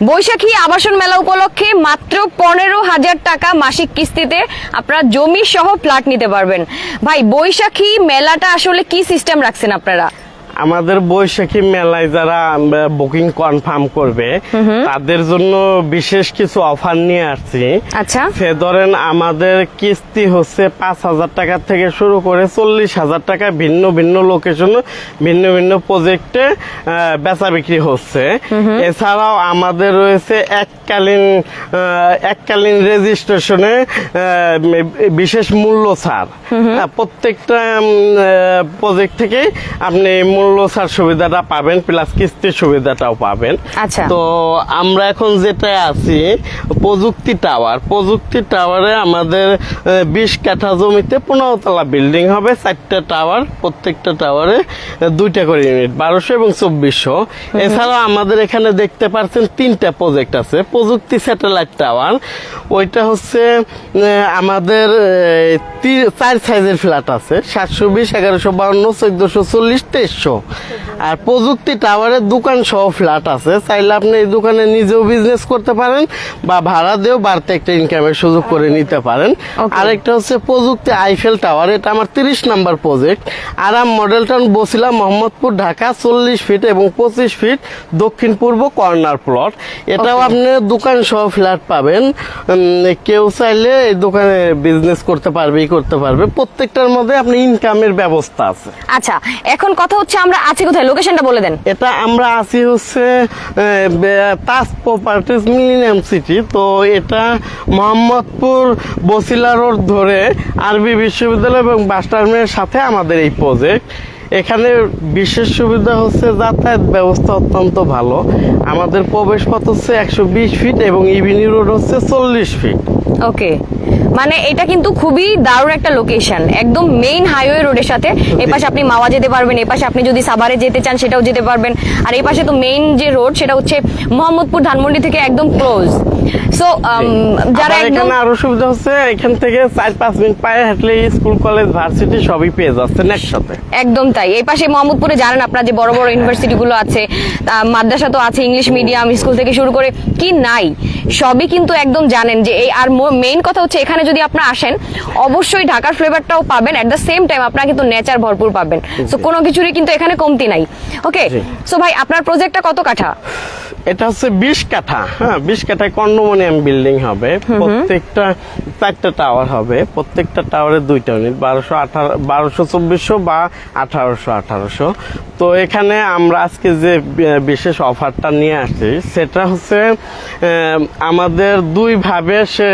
বৈশাখী আবাসন মেলা উপলক্ষে মাত্র পনেরো হাজার টাকা মাসিক কিস্তিতে আপনারা জমি সহ ফ্ল্যাট নিতে পারবেন। ভাই, বৈশাখী মেলাটা আসলে কি সিস্টেম রাখছেন আপনারা? আমাদের বৈশাখী মেলায় যারা বুকিং কনফার্ম করবে তাদের জন্য বিশেষ কিছু অফার নিয়ে আসছি। আচ্ছা। সে ধরেন আমাদের কিস্তি হচ্ছে পাঁচ হাজার টাকা থেকে শুরু করে চল্লিশ হাজার টাকা ভিন্ন ভিন্ন লোকেশন ভিন্ন ভিন্ন প্রজেক্টে বেচা বিক্রি হচ্ছে। এছাড়াও আমাদের রয়েছে এককালীন এককালীন রেজিস্ট্রেশনে বিশেষ মূল্য ছাড়। হ্যাঁ, প্রত্যেকটা প্রজেক্ট থেকে আপনি ছাড় সুবিধাটা পাবেন প্লাস কিস্তির সুবিধাটাও পাবেন। আচ্ছা। তো আমরা এখন যেটা আছি প্রযুক্তি টাওয়ার। প্রযুক্তি টাওয়ারে আমাদের বিশ কাঠা জমিতে পনেরো তলা বিল্ডিং হবে চারটা টাওয়ার প্রত্যেকটা টাওয়ারে দুইটা করে ইউনিট বারোশো এবং চব্বিশশো। এছাড়াও আমাদের এখানে দেখতে পাচ্ছেন তিনটা প্রজেক্ট আছে প্রযুক্তি স্যাটেলাইট টাওয়ার ওইটা হচ্ছে আমাদের চার সাইজের ফ্ল্যাট আছে সাতশো বিশ এগারোশো বাউন্ন চোদ্দশো চল্লিশ তেইশশো। আর প্রযুক্তি টাওয়ারের দোকান সহ ফ্ল্যাট আছে। চাইলে আপনি এই দোকানে নিজেও বিজনেস করতে পারেন বা ভাড়া দিয়েও বাড়তে একটা ইনকামের সুযোগ করে নিতে পারেন. আরেকটা হচ্ছে প্রযুক্তি আইফেল টাওয়ার এটা আমার তিরিশ নাম্বার প্রজেক্ট আরাম মডেল টাউন বসিলা মোহাম্মদপুর ঢাকা চল্লিশ ফিট এবং পঁচিশ ফিট দক্ষিণ পূর্ব কর্নার প্লট এটাও আপনি দোকান সহ ফ্ল্যাট পাবেন। কেউ চাইলে এই দোকানে বিজনেস করতে পারবে করতে পারবে। প্রত্যেকটার মধ্যে আপনি ইনকামের ব্যবস্থা আছে। আচ্ছা এখন কথা হচ্ছে আমরা আছি কোথায়? লোকেশনটা বলে দেন। এটা আমরা আছি হচ্ছে তাজ প্রপার্টিজ মিলিনিয়াম সিটি তো এটা মোহাম্মদপুর বসিলা রোড ধরে আরবি বিশ্ববিদ্যালয় এবং বাস টার্মিনালের সাথে আমাদের এই প্রজেক্ট এখানে বিশেষ সুবিধা হচ্ছে যাতায়াত ব্যবস্থা অত্যন্ত ভালো। আমাদের প্রবেশ পথ হচ্ছে একশো বিশ ফিট এবং ইভিনিং রোড হচ্ছে চল্লিশ ফিট ওকে মানে এটা কিন্তু খুবই দারুণ একটা লোকেশন একদম মেইন হাইওয়ে রোডের সাথে। এই পাশে আপনি মাওয়া যেতে পারবেন এই পাশে আপনি যদি সাভারে যেতে চান সেটাও যেতে পারবেন। আর এই পাশে তো মেইন যে রোড সেটা হচ্ছে মোহাম্মদপুর ধানমন্ডি থেকে একদম ক্লোজ সো যারা একদম এখানে আরও সুবিধা হচ্ছে এখান থেকে চার পাঁচ মিনিট পায়ে হাঁটলে স্কুল কলেজ ভার্সিটি সবই পেয়ে যাচ্ছেন একসাথে। একদম তাই। এই পাশে মোহাম্মদপুরে জানেন আপনারা যে বড় বড় ইউনিভার্সিটি গুলো আছে মাদ্রাসা তো আছে ইংলিশ মিডিয়াম স্কুল থেকে শুরু করে কি নাই সবই কিন্তু একদম জানেন যে এই আর মেইন কথা হচ্ছে এখানে যদি আপনারা আসেন অবশ্যই ঢাকার ফ্লেভারটাও পাবেন। এট দ্য সেম টাইম আপনারা কিন্তু নেচার ভরপুর পাবেন। সো কোনো কিছুরই কিন্তু এখানে কমতি নাই। ওকে সো ভাই আপনার প্রজেক্টটা কত কাঠা? এটা হচ্ছে বিশ কাঠা হ্যাঁ বিশ কাঠায় কন্ডোমোনিয়াম বিল্ডিং হবে। প্রত্যেকটা চারটা টাওয়ার হবে। প্রত্যেকটা টাওয়ারে দুইটা ইউনিট বারোশো আঠারো বারোশো চব্বিশশো বা আঠারোশো আঠারোশো। তো এখানে আমরা আজকে যে বিশেষ অফারটা নিয়ে আসছি সেটা হচ্ছে আমাদের দুই ভাবে সে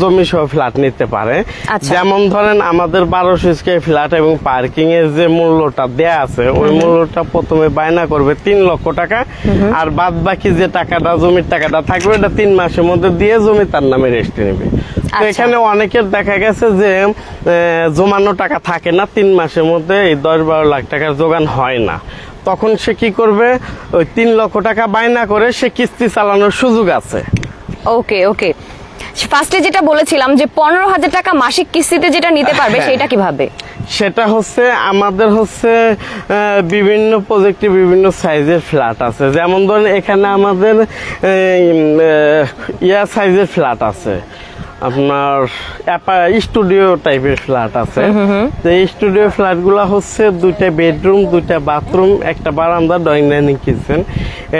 জমি সহ ফ্ল্যাট নিতে পারে। আচ্ছা। যেমন ধরেন আমাদের বারোশো স্কোয়ার ফ্ল্যাট এবং পার্কিং এর যে মূল্যটা দেয়া আছে ওই মূল্যটা প্রথমে বায়না করবে তিন লক্ষ টাকা। আর বাদ বাকি যে টাকাটা জমির টাকাটা থাকবে ওটা তিন মাসের মধ্যে দিয়ে জমি তার নামে রেস্টে নেবে। তো আচ্ছা। এখানে অনেকের দেখা গেছে যে জমানো টাকা থাকে না তিন মাসের মধ্যে এই দশ বারো লাখ টাকার যোগান হয় না। তখন সে কি করবে? ওই তিন লক্ষ টাকা বায়না করে সে কিস্তি চালানোর সুযোগ আছে। ওকে ওকে ফার্স্টে যেটা বলেছিলাম যে পনেরো হাজার টাকা মাসিক কিস্তিতে যেটা নিতে পারবে হ্যাঁ। সেটা কীভাবে? সেটা হচ্ছে আমাদের হচ্ছে বিভিন্ন প্রজেক্টে বিভিন্ন সাইজের ফ্ল্যাট আছে। যেমন ধরেন এখানে আমাদের ইয়া সাইজের ফ্ল্যাট আছে। আপনার স্টুডিও টাইপের ফ্ল্যাট আছে। তো এই স্টুডিও ফ্ল্যাটগুলা হচ্ছে দুইটা বেডরুম দুইটা বাথরুম একটা বারান্দা ড্রয়িং ডাইনিং কিচেন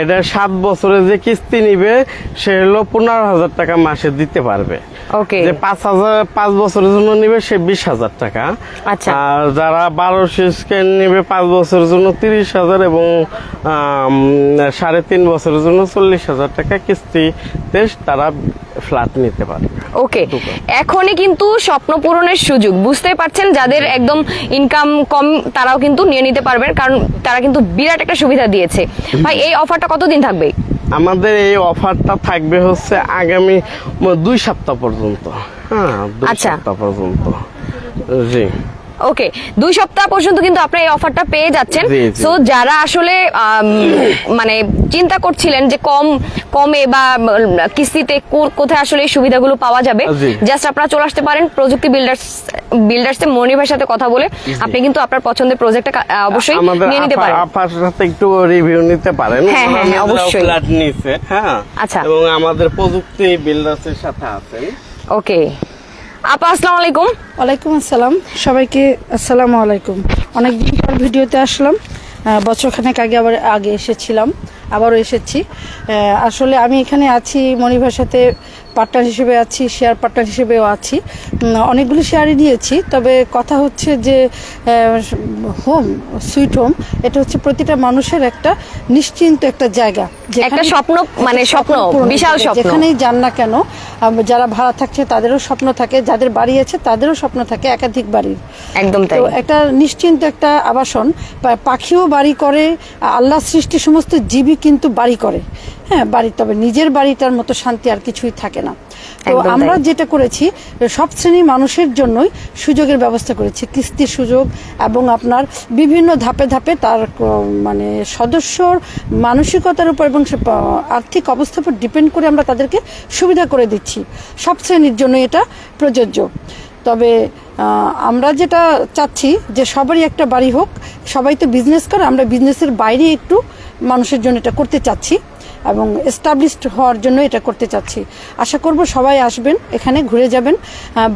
এটা সাত বছরে যে কিস্তি নিবে সে হলো পনেরো হাজার টাকা মাসে দিতে পারবে। ওকে। যে পাঁচ হাজার পাঁচ বছরের জন্য নিবে সে বিশ হাজার টাকা। আচ্ছা। আর যারা বারোশো স্ক্যান নিবে পাঁচ বছরের জন্য তিরিশ হাজার এবং সাড়ে তিন বছরের জন্য চল্লিশ হাজার টাকা কিস্তিতে তারা ফ্ল্যাট নিতে পারবে। ওকে এখনই কিন্তু স্বপ্ন পূরণের সুযোগ। বুঝতেই পারছেন যাদের একদম ইনকাম কম তারাও কিন্তু নিয়ে নিতে পারবেন কারণ তারা কিন্তু বিরাট একটা সুবিধা দিয়েছে। ভাই এই অফারটা কতদিন থাকবে? আমাদের এই অফারটা থাকবে হচ্ছে আগামী দুই সপ্তাহ পর্যন্ত। হ্যাঁ দুই আচ্ছা। সপ্তাহ পর্যন্ত। জি। ওকে দুই সপ্তাহ পর্যন্ত কিন্তু আপনারা এই অফারটা পেয়ে যাচ্ছেন। সো যারা আসলে মানে চিন্তা করছিলেন যে কম কমে বা কিস্তিতে কোথায় আসলে এই সুবিধাগুলো পাওয়া যাবে জাস্ট আপনারা চলে আসতে পারেন প্রযুক্তি বিল্ডার্স বিল্ডার্সে মনিভার সাথে কথা বলে। আপনি কিন্তু আপনার পছন্দের প্রজেক্টটা অবশ্যই নিয়ে নিতে পারেন। আপার সাথে একটু রিভিউ নিতে পারেন। হ্যাঁ, হ্যাঁ, হ্যাঁ, অবশ্যই। ফ্ল্যাট নিছে হ্যাঁ। আচ্ছা। এবং আমাদের প্রযুক্তি বিল্ডার্সের সাথে আছেন। ওকে আপা, আসসালামু আলাইকুম। ওয়ালাইকুম আসসালাম। সবাইকে আসসালামু আলাইকুম। অনেকদিন পর ভিডিওতে আসলাম। বছরখানেক আগে আবার আগে এসেছিলাম। আবারও এসেছি। আসলে আমি এখানে আছি মনিভার সাথে পার্টনার হিসেবে আছি শেয়ার পার্টনার হিসেবেও আছি। অনেকগুলি শেয়ারই নিয়েছি তবে কথা হচ্ছে যে হোম সুইট হোম এটা হচ্ছে প্রতিটা মানুষের একটা নিশ্চিন্ত একটা জায়গা। যেখানে- স্বপ্ন, মানে স্বপ্ন, বিশাল স্বপ্ন। যেখানেই যান না কেন যারা ভাড়া থাকছে তাদেরও স্বপ্ন থাকে যাদের বাড়ি আছে তাদেরও স্বপ্ন থাকে একাধিক বাড়ির। একদম তাই। তো একটা নিশ্চিন্ত একটা আবাসন পাখিও বাড়ি করে আল্লাহ সৃষ্টি সমস্ত জীবই কিন্তু বাড়ি করে। হ্যাঁ বাড়ি তবে নিজের বাড়িটার মতো শান্তি আর কিছুই থাকে না। তো আমরা যেটা করেছি সব শ্রেণির মানুষের জন্যই সুযোগের ব্যবস্থা করেছি। কিস্তির সুযোগ এবং আপনার বিভিন্ন ধাপে ধাপে তার মানে সদস্যর মানসিকতার উপর এবং আর্থিক অবস্থার উপর ডিপেন্ড করে আমরা তাদেরকে সুবিধা করে দিচ্ছি। সব শ্রেণির জন্য এটা প্রযোজ্য। তবে আমরা যেটা চাচ্ছি যে সবারই একটা বাড়ি হোক সবাই তো বিজনেস করে আমরা বিজনেসের বাইরে একটু মানুষের জন্য এটা করতে চাচ্ছি এবং এস্টাবলিশড হওয়ার জন্য এটা করতে চাচ্ছি। আশা করব সবাই আসবেন, এখানে ঘুরে যাবেন।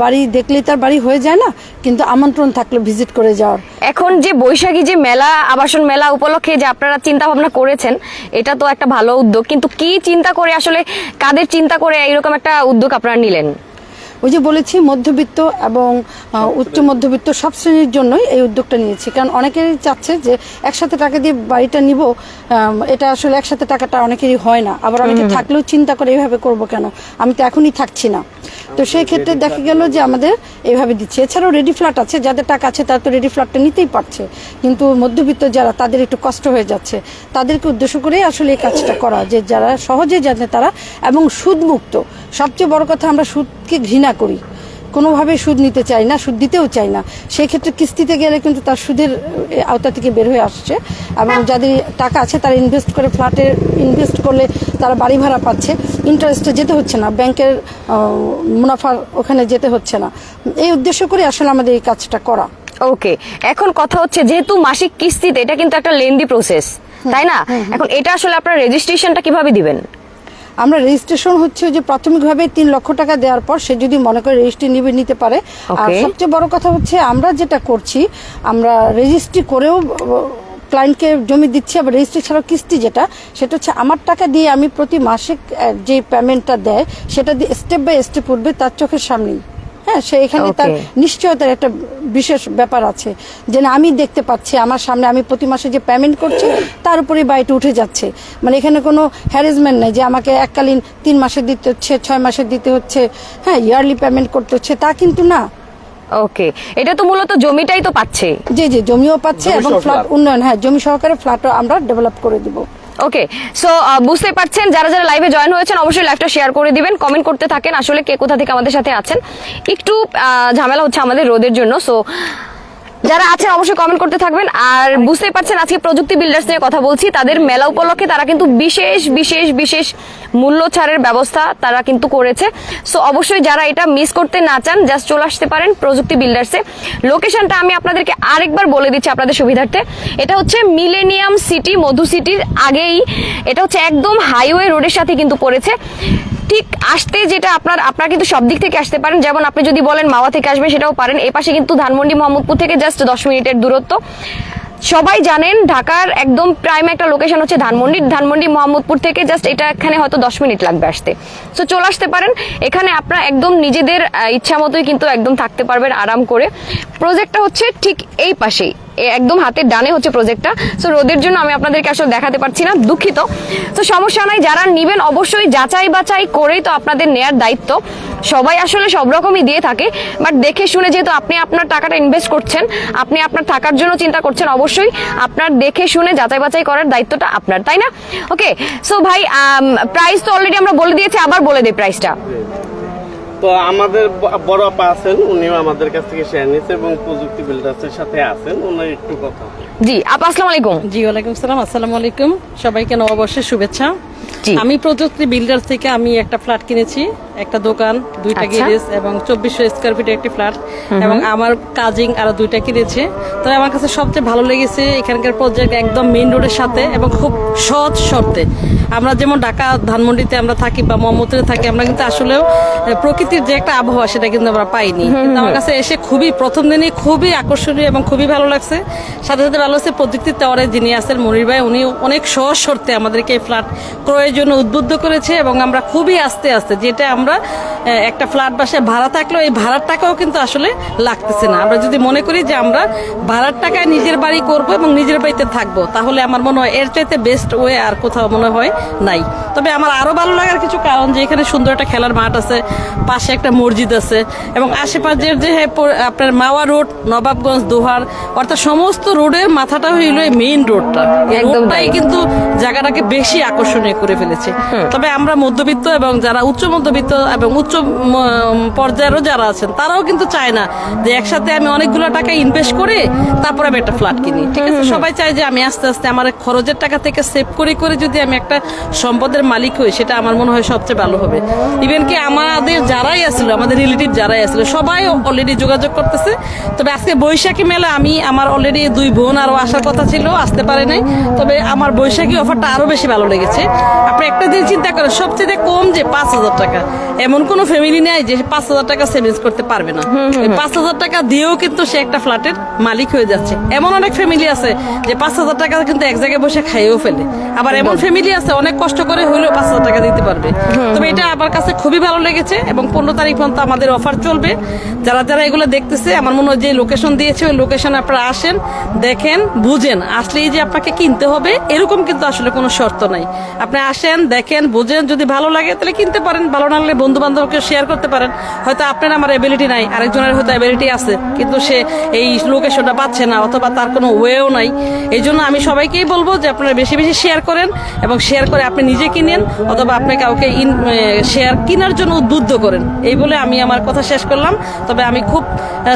বাড়ি দেখলেই তার বাড়ি হয়ে যায় না, কিন্তু আমন্ত্রণ থাকল ভিজিট করে যাওয়ার। এখন যে বৈশাখী যে মেলা, আবাসন মেলা উপলক্ষে যে আপনারা চিন্তা ভাবনা করেছেন, এটা তো একটা ভালো উদ্যোগ, কিন্তু কি চিন্তা করে আসলে, কাদের চিন্তা করে এরকম একটা উদ্যোগ আপনারা নিলেন? ওই যে বলেছি মধ্যবিত্ত এবং উচ্চ মধ্যবিত্ত সব শ্রেণির জন্যই এই উদ্যোগটা নিয়েছি। কারণ অনেকেরই চাচ্ছে যে একসাথে টাকা দিয়ে বাড়িটা নিব এটা আসলে একসাথে টাকাটা অনেকেরই হয় না। আবার অনেকে থাকলেও চিন্তা করে এইভাবে করব কেন? আমি তো এখনই থাকছি না। তো সেই ক্ষেত্রে দেখা গেল যে আমাদের এভাবে দিচ্ছে। এছাড়াও রেডি ফ্ল্যাট আছে যাদের টাকা আছে তারা তো রেডি ফ্ল্যাটটা নিতেই পারছে। কিন্তু মধ্যবিত্ত যারা তাদের একটু কষ্ট হয়ে যাচ্ছে। তাদেরকে উদ্দেশ্য করেই আসলে এই কাজটা করা যে যারা সহজে জানে তারা এবং সুদমুক্ত। সবচেয়ে বড় কথা আমরা সুদকে ঘৃণা করি। কোনোভাবে সুদ নিতে চাই না সুদ দিতেও চাই না। সেই ক্ষেত্রে কিস্তিতে গেলে কিন্তু তার সুদের আওতা থেকে বের হয়ে আসছে। এবং যাদের টাকা আছে তারা ইনভেস্ট করে ফ্ল্যাটে ইনভেস্ট করলে তারা বাড়ি ভাড়া পাচ্ছে। ইন্টারেস্টে যেতে হচ্ছে না ব্যাংকের মুনাফার ওখানে যেতে হচ্ছে না। এই উদ্দেশ্য করে আসলে আমাদের এই কাজটা করা। ওকে এখন কথা হচ্ছে যেহেতু মাসিক কিস্তিতে এটা কিন্তু একটা লেন্দি প্রসেস তাই না? এখন এটা আসলে আপনার রেজিস্ট্রেশনটা কীভাবে দিবেন? আমরা রেজিস্ট্রেশন হচ্ছে যে প্রাথমিকভাবে তিন লক্ষ টাকা দেওয়ার পর সে যদি মনে করে রেজিস্ট্রি নিবে নিতে পারে। আর সবচেয়ে বড় কথা হচ্ছে আমরা যেটা করছি আমরা রেজিস্ট্রি করেও ক্লায়েন্টকে জমি দিচ্ছি আবার রেজিস্ট্রি ছাড়াও কিস্তি যেটা সেটা হচ্ছে আমার টাকা দিয়ে আমি প্রতি মাসে যে পেমেন্টটা দেয় সেটা দিয়ে স্টেপ বাই স্টেপ উঠবে তার চোখের সামনেই। হ্যাঁ সে এখানে তার নিশ্চয়তার একটা বিশেষ ব্যাপার আছে। যে না আমি দেখতে পাচ্ছি আমার সামনে আমি প্রতি মাসে যে পেমেন্ট করছি তার উপরে বাড়িটা উঠে যাচ্ছে। মানে এখানে কোনো হ্যারেসমেন্ট নেই যে আমাকে এককালীন তিন মাসে দিতে হচ্ছে ছয় মাসে দিতে হচ্ছে হ্যাঁ ইয়ারলি পেমেন্ট করতে হচ্ছে তা কিন্তু না। ওকে এটা তো মূলত জমিটাই তো পাচ্ছে। জি জি জমিও পাচ্ছে এবং ফ্ল্যাট উন্নয়ন হ্যাঁ জমি সহকারে ফ্ল্যাটও আমরা ডেভেলপ করে দিব। ওকে সো বুঝতে পারছেন যারা যারা লাইভে জয়েন হয়েছেন অবশ্যই লাইভটা শেয়ার করে দিবেন কমেন্ট করতে থাকেন আসলে কে কোথা থেকে আমাদের সাথে আছেন? একটু আহ, ঝামেলা হচ্ছে আমাদের রোদের জন্য সো যারা আছেন অবশ্যই কমেন্ট করতে থাকবেন। আর বুঝতেই পারছেন আজকে প্রযুক্তি বিল্ডার্স নিয়ে কথা বলছি। তাদের মেলা উপলক্ষে তারা কিন্তু বিশেষ বিশেষ বিশেষ মূল্য ছাড়ের ব্যবস্থা তারা কিন্তু করেছে। সো অবশ্যই যারা এটা মিস করতে না চান জাস্ট চলে আসতে পারেন প্রযুক্তি বিল্ডার্সে লোকেশনটা আমি আপনাদেরকে আরেকবার বলে দিচ্ছি আপনাদের সুবিধার্থে। এটা হচ্ছে মিলেনিয়াম সিটি মধু সিটির আগেই, এটা হচ্ছে একদম হাইওয়ে রোডের সাথে কিন্তু পড়েছে। ঠিক আসতে যেটা আপনার আপনার কিন্তু সব দিক থেকে আসতে পারেন। যেমন আপনি যদি বলেন মাওয়া থেকে আসবেন, সেটাও পারেন। এই পাশে কিন্তু ধানমন্ডি মোহাম্মদপুর থেকে জাস্ট দশ মিনিটের দূরত্ব। সবাই জানেন ঢাকার একদম প্রাইম একটা লোকেশন হচ্ছে ধানমন্ডি। ধানমন্ডি মোহাম্মদপুর থেকে জাস্ট এটা এখানে হয়তো দশ মিনিট লাগবে আসতে। সো চলে আসতে পারেন। এখানে আপনারা একদম নিজেদের ইচ্ছা মতোই কিন্তু একদম থাকতে পারবেন আরাম করে। প্রজেক্টটা হচ্ছে ঠিক এই পাশেই। এ একদম হাতের ডানে হচ্ছে প্রজেক্টটা সো রোদের জন্য আমি আপনাদেরকে আসলে দেখাতে পারছি না, দুঃখিত। তো সমস্যা নাই, যারা নিবেন অবশ্যই যাচাই বাছাই করেই তো আপনাদের নেয়ার দায়িত্ব। সবাই আসলে সব রকমই দিয়ে থাকে বাট দেখে শুনে যেহেতু আপনি আপনার টাকাটা ইনভেস্ট করছেন, আপনি আপনার থাকার জন্য চিন্তা করছেন, অবশ্যই আপনার দেখে শুনে যাচাই বাছাই করার দায়িত্বটা আপনার, তাই না? ওকে সো ভাই প্রাইস তো অলরেডি আমরা বলে দিয়েছি, আবার বলে দিই প্রাইসটা তো আমাদের বড় আপা আছেন উনিও আমাদের কাছ থেকে শেয়ার নিয়েছে এবং প্রযুক্তি বিল্ডার্সের সাথে আছেন উনি একটু কথা। জি আপা আসসালামু আলাইকুম। জি ওয়ালাইকুম সালাম আসসালামু আলাইকুম। সবাইকে নববর্ষের শুভেচ্ছা। আমি প্রযুক্তি বিল্ডার থেকে আমি একটা ফ্ল্যাট কিনেছি একটা দোকান দুইটা আচ্ছা। গ্যারেজ এবং চব্বিশশো স্কোয়ার ফিটের একটি ফ্ল্যাট এবং আমার কাজিং আরও দুইটা কিনেছে। তো আমার কাছে সবচেয়ে ভালো লেগেছে এখানকার প্রজেক্ট একদম মেইন রোডের সাথে এবং খুব সহজ শর্তে। আমরা যেমন ঢাকা ধানমন্ডিতে আমরা থাকি বা মোহাম্মদপুরে থাকি আমরা কিন্তু আসলেও প্রকৃতির যে একটা আবহাওয়া সেটা কিন্তু আমরা পাইনি। কিন্তু আমার কাছে এসে খুবই প্রথম দিনই খুবই আকর্ষণীয় এবং খুবই ভালো লাগছে। সাথে সাথে ভালো লাগছে প্রযুক্তির টাওয়ারে যিনি আছেন মনির ভাই উনি অনেক সহজ শর্তে আমাদেরকে এই ফ্ল্যাট ক্রয়ের জন্য উদ্বুদ্ধ করেছে এবং আমরা খুবই আস্তে আস্তে যেটা আমরা একটা ফ্ল্যাট বাসায় ভাড়া থাকলেও এই ভাড়ার টাকাও কিন্তু আসলে লাগতেছে না। আমরা যদি মনে করি যে আমরা ভাড়ার টাকায় নিজের বাড়ি করব এবং নিজের বাড়িতে থাকব তাহলে আমার মনে হয় এর চাইতে বেস্ট ওয়ে আর কোথাও মনে হয় নাই। তবে আমার আরও ভালো লাগার কিছু কারণ যে এখানে সুন্দর একটা খেলার মাঠ আছে পাশে একটা মসজিদ আছে এবং আশেপাশের যে হ্যাঁ, আপনার মাওয়া রোড নবাবগঞ্জ দোহার অর্থাৎ সমস্ত রোডের মাথাটা হইল এই মেইন রোডটা রোডটাই কিন্তু জায়গাটাকে বেশি আকর্ষণীয় করে ফেলেছে। তবে আমরা মধ্যবিত্ত এবং যারা উচ্চ মধ্যবিত্ত এবং উচ্চ পর্যায়েরও যারা আছেন তারাও কিন্তু চায় না যে একসাথে আমি অনেকগুলো টাকা ইনভেস্ট করে তারপরে আমি একটা ফ্ল্যাট কিনি ঠিক আছে? সবাই চায় যে আমি আস্তে আস্তে আমার খরচের টাকা থেকে সেভ করে করে যদি আমি একটা সম্পদের মালিক হই সেটা আমার মনে হয় সবচেয়ে ভালো হবে। ইভেন কি আমাদের যারাই আসলো আমাদের রিলেটিভ যারাই আসলো সবাই অলরেডি যোগাযোগ করতেছে। তবে আজকে বৈশাখী মেলা আমি আমার অলরেডি দুই বোন আরও আসার কথা ছিল আসতে পারে নাই। তবে আমার বৈশাখী অফারটা আরও বেশি ভালো লেগেছে। আপনি একটা দিন চিন্তা করেন সবচেয়ে কম যে পাঁচ হাজার টাকা। এমন কোন ফ্যামিলি নেই যে পাঁচ হাজার টাকা সেভিংস করতে পারবে না। পাঁচ হাজার টাকা দিয়েও কিন্তু সে একটা ফ্ল্যাটের মালিক হয়ে যাচ্ছে। এমন অনেক ফ্যামিলি আছে যে পাঁচ হাজার টাকা কিন্তু এক জায়গায় বসে খাইয়েও ফেলে। আবার এমন ফ্যামিলি আছে অনেক কষ্ট করে হইলেও পাঁচ হাজার টাকা দিতে পারবে। তবে এটা আমার কাছে খুবই ভালো লেগেছে এবং পনেরো তারিখ পর্যন্ত আমাদের অফার চলবে। যারা যারা এগুলো দেখতেছে আমার মনে হয় যে লোকেশন দিয়েছে ওই লোকেশনে আপনারা আসেন দেখেন বুঝেন। আসলেই যে আপনাকে কিনতে হবে এরকম কিন্তু আসলে কোনো শর্ত নাই। আপনি আসেন, দেখেন, বুঝেন, যদি ভালো লাগে, তাহলে কিনতে পারেন। ভালো না লাগলে বন্ধু বান্ধবকে শেয়ার করতে পারেন। হয়তো আপনার আমার এবিলিটি নাই, আরেকজনের হয়তো এবিলিটি আছে, কিন্তু সে এই লোকেশনটা পাচ্ছে না, অথবা তার কোনো ওয়েও নাই। এই জন্য আমি সবাইকেই বলব যে আপনারা বেশি বেশি শেয়ার করেন এবং শেয়ার করে আপনি নিজে কিনেন, অথবা আপনি কাউকে ইন শেয়ার কেনার জন্য উদ্বুদ্ধ করেন। এই বলে আমি আমার কথা শেষ করলাম। তবে আমি খুব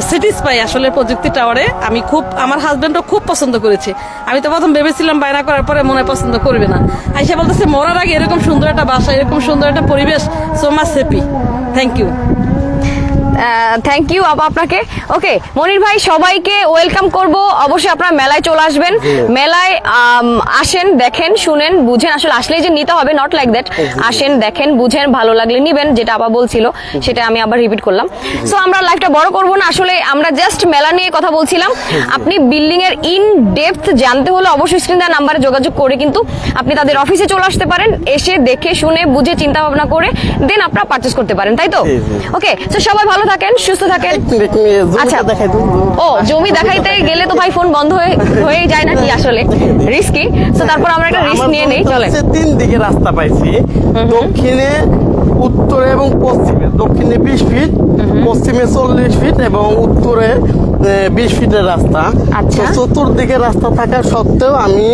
স্যাটিসফাই আসলে প্রযুক্তি টাওয়ারে আমি খুব, আমার হাজব্যান্ডও খুব পছন্দ করেছে। আমি তো প্রথম ভেবেছিলাম বায়না করার পরে মনে পছন্দ করবে না। আইসা বলতেছে, মরার আগে এরকম সুন্দর একটা বাসা, এরকম সুন্দর একটা পরিবেশ so much happy thank you thank you আপা আপনাকে। ওকে মনির ভাই সবাইকে ওয়েলকাম করব। অবশ্যই আপনারা মেলায় চলে আসবেন। মেলায় আসেন দেখেন শুনেন বুঝেন। আসলে আসলেই যে নিতে হবে নট লাইক দ্যাট আসেন দেখেন বুঝেন ভালো লাগলে নিবেন যেটা আপা বলছিল সেটা আমি আবার রিপিট করলাম। সো আমরা লাইফটা বড় করব না। আসলে আমরা জাস্ট মেলা নিয়ে কথা বলছিলাম। আপনি বিল্ডিং এর ইন ডেপথ জানতে হলে অবশ্যই স্ক্রিন দেওয়া নাম্বারে যোগাযোগ করে কিন্তু আপনি তাদের অফিসে চলে আসতে পারেন। এসে দেখে শুনে বুঝে চিন্তা ভাবনা করে দেন আপনারা পারচেস করতে পারেন তাই তো। ওকে তো সবাই ভালো থাকেন সুস্থ থাকেন? আচ্ছা। ও জমি দেখাইতে গেলে তো ভাই ফোন বন্ধ হয়ে হয়ে যায় নাকি আসলে? রিস্কি তো তারপর আমরা একটা রিস্ক নিয়ে নেই চলে চলেন। তিন দিকে রাস্তা পাইছি। দক্ষিণে উত্তরে এবং পশ্চিমে। দক্ষিণে বিশ ফিট পশ্চিমে চল্লিশ ফিট এবং উত্তরে বিশ ফিটের রাস্তা আচ্ছা। চতুর্দিকে রাস্তা থাকা সত্ত্বেও আমি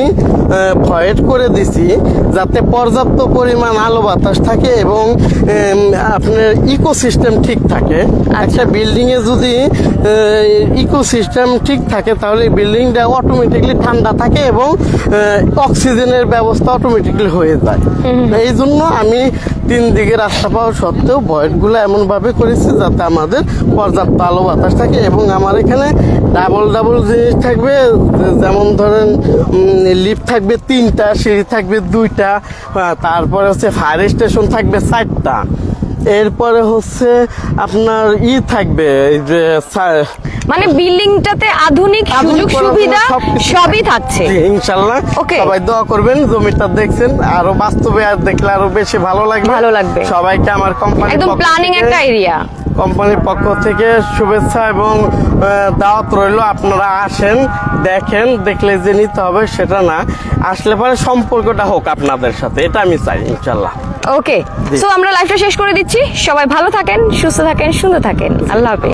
ভয়েড করে দিছি যাতে পর্যাপ্ত পরিমাণ আলো বাতাস থাকে এবং আপনার ইকোসিস্টেম ঠিক থাকে আচ্ছা। একটা বিল্ডিং এ যদি ইকোসিস্টেম ঠিক থাকে তাহলে বিল্ডিংটা অটোমেটিকলি ঠান্ডা থাকে এবং অক্সিজেনের ব্যবস্থা অটোমেটিকলি হয়ে যায় এই জন্য আমি তিন দিকে রাস্তা পাওয়া সত্ত্বেও বয়েটগুলো এমনভাবে করেছে যাতে আমাদের পর্যাপ্ত আলো বাতাস থাকে এবং আমার এখানে ডাবল ডাবল জিনিস থাকবে, যেমন ধরেন লিফট থাকবে তিনটা, সিঁড়ি থাকবে দুইটা তারপর হচ্ছে ফায়ার স্টেশন থাকবে চারটা। এরপরে হচ্ছে আপনার ই থাকবে এই যে মানে বিল্ডিংটাতে আধুনিক সুযোগ সুবিধা সবই থাকছে। Okay. সবাই দোয়া করবেন জমিটা দেখছেন আরও বাস্তবে আর দেখলে আরও বেশি ভালো লাগবে। ভালো লাগবে। সবাইকে আমার কোম্পানি একদম প্ল্যানিং একটা এরিয়া কোম্পানির পক্ষ থেকে শুভেচ্ছা এবং দাওয়াত রইল আপনারা আসেন দেখেন দেখলে যে নিতে হবে সেটা না। আসলে পরে সম্পর্কটা হোক আপনাদের সাথে এটা আমি চাই ইনশাল্লাহ। ওকে সো আমরা লাইফটা শেষ করে দিচ্ছি। সবাই ভালো থাকেন সুস্থ থাকেন সুন্দর থাকেন। আল্লাহ হাফেজ।